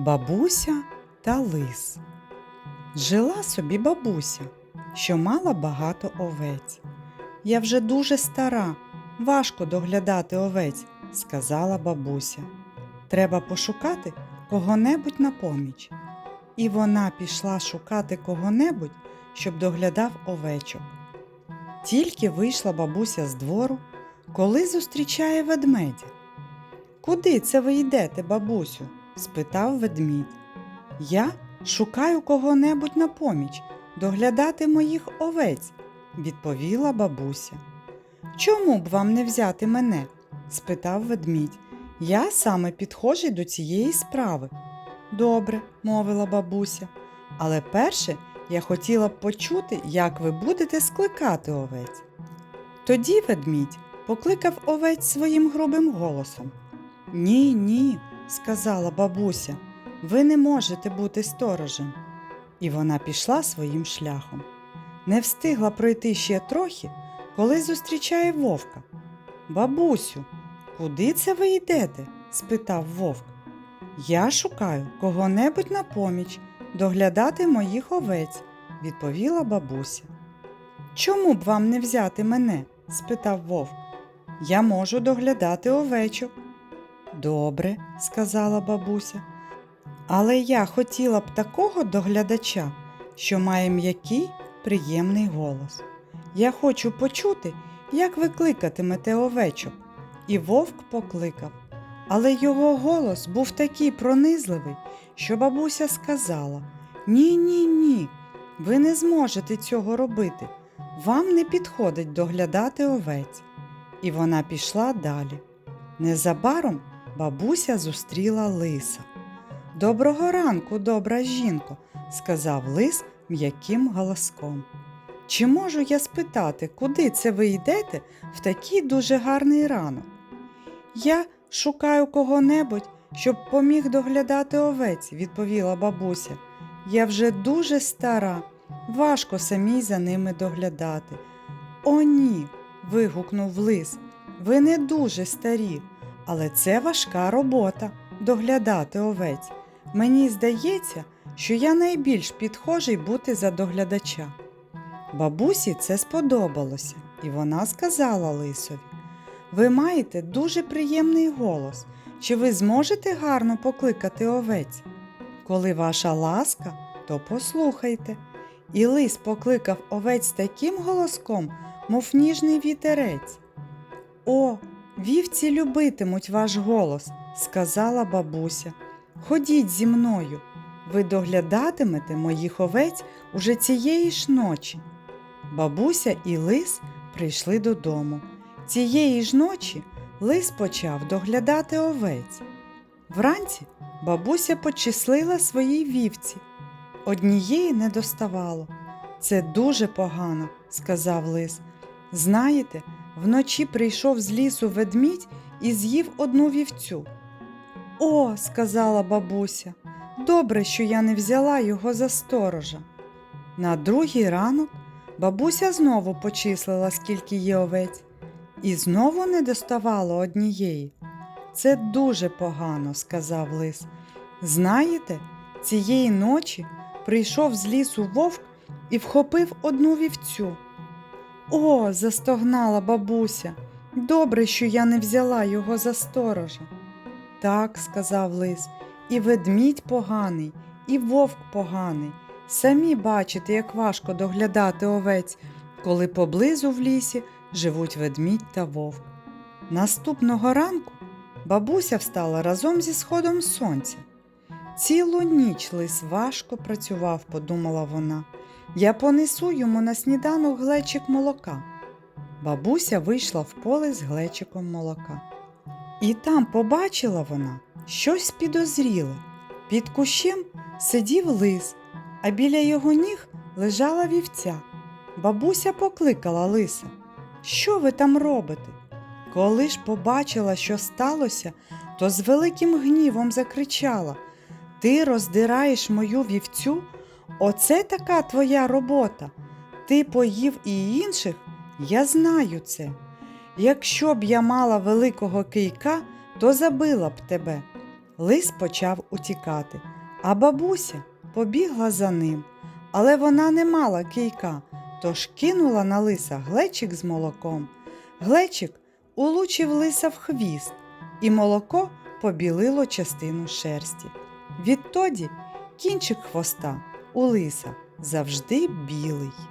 Бабуся та лис. Жила собі бабуся, що мала багато овець. Я вже дуже стара, важко доглядати овець, сказала бабуся. Треба пошукати кого-небудь на поміч. І вона пішла шукати кого-небудь, щоб доглядав овечок. Тільки вийшла бабуся з двору, коли зустрічає ведмедя. Куди це ви йдете, бабусю? Спитав ведмідь. Я шукаю кого-небудь на поміч, доглядати моїх овець, відповіла бабуся. Чому б вам не взяти мене? спитав ведмідь. Я саме підходжу до цієї справи. Добре, мовила бабуся, але перше я хотіла б почути, як ви будете скликати овець. Тоді ведмідь покликав овець своїм грубим голосом. Ні, ні, сказала бабуся, ви не можете бути сторожем. І вона пішла своїм шляхом. Не встигла пройти ще трохи, коли зустрічає вовка. Бабусю, куди це ви йдете? спитав вовк. Я шукаю кого-небудь на поміч, доглядати моїх овець, відповіла бабуся. Чому б вам не взяти мене? спитав вовк. Я можу доглядати овечок. Добре, сказала бабуся. Але я хотіла б такого доглядача, що має м'який, приємний голос. Я хочу почути, як ви кликатимете овечок. І вовк покликав. Але його голос був такий пронизливий, що бабуся сказала: Ні, ні, ні, ви не зможете цього робити. Вам не підходить доглядати овець. І вона пішла далі. Незабаром бабуся зустріла лиса. Доброго ранку, добра жінко, сказав лис м'яким голоском. Чи можу я спитати, куди це ви йдете в такий дуже гарний ранок? Я шукаю кого-небудь, щоб поміг доглядати овець, відповіла бабуся. Я вже дуже стара, важко самій за ними доглядати. О, ні. вигукнув лис. Ви не дуже старі, але це важка робота доглядати овець. Мені здається, що я найбільш підхожий бути за доглядача. Бабусі це сподобалося, і вона сказала лисові: Ви маєте дуже приємний голос. Чи ви зможете гарно покликати овець? Коли ваша ласка, то послухайте. І лис покликав овець таким голоском, мов ніжний вітерець. О, вівці любитимуть ваш голос, сказала бабуся. Ходіть зі мною, ви доглядатимете моїх овець уже цієї ж ночі. Бабуся і лис прийшли додому. Цієї ж ночі лис почав доглядати овець. Вранці бабуся почислила своїй вівці. Однієї не доставало. Це дуже погано, сказав лис. Знаєте, вночі прийшов з лісу ведмідь і з'їв одну вівцю. О, сказала бабуся, добре, що я не взяла його за сторожа. На другий ранок бабуся знову почислила, скільки є овець, і знову не доставало однієї. Це дуже погано, сказав лис. Знаєте, цієї ночі прийшов з лісу вовк і вхопив одну вівцю. О, застогнала бабуся. Добре, що я не взяла його за сторожа. Так, сказав лис, і ведмідь поганий, і вовк поганий. Самі бачите, як важко доглядати овець, коли поблизу в лісі живуть ведмідь та вовк. Наступного ранку бабуся встала разом зі сходом сонця. Цілу ніч лис важко працював, подумала вона. Я понесу йому на сніданок глечик молока. Бабуся вийшла в поле з глечиком молока. І там побачила вона щось підозріле. Під кущем сидів лис, а біля його ніг лежала вівця. Бабуся покликала лиса. Що ви там робите? Коли ж побачила, що сталося, то з великим гнівом закричала Ти роздираєш мою вівцю? Оце така твоя робота. Ти поїв і інших? Я знаю це. Якщо б я мала великого кийка, то забила б тебе. Лис почав утікати, а бабуся побігла за ним. Але вона не мала кийка, тож кинула на лиса глечик з молоком. Глечик улучив лиса в хвіст, і молоко побілило частину шерсті. Відтоді кінчик хвоста у лиса завжди білий.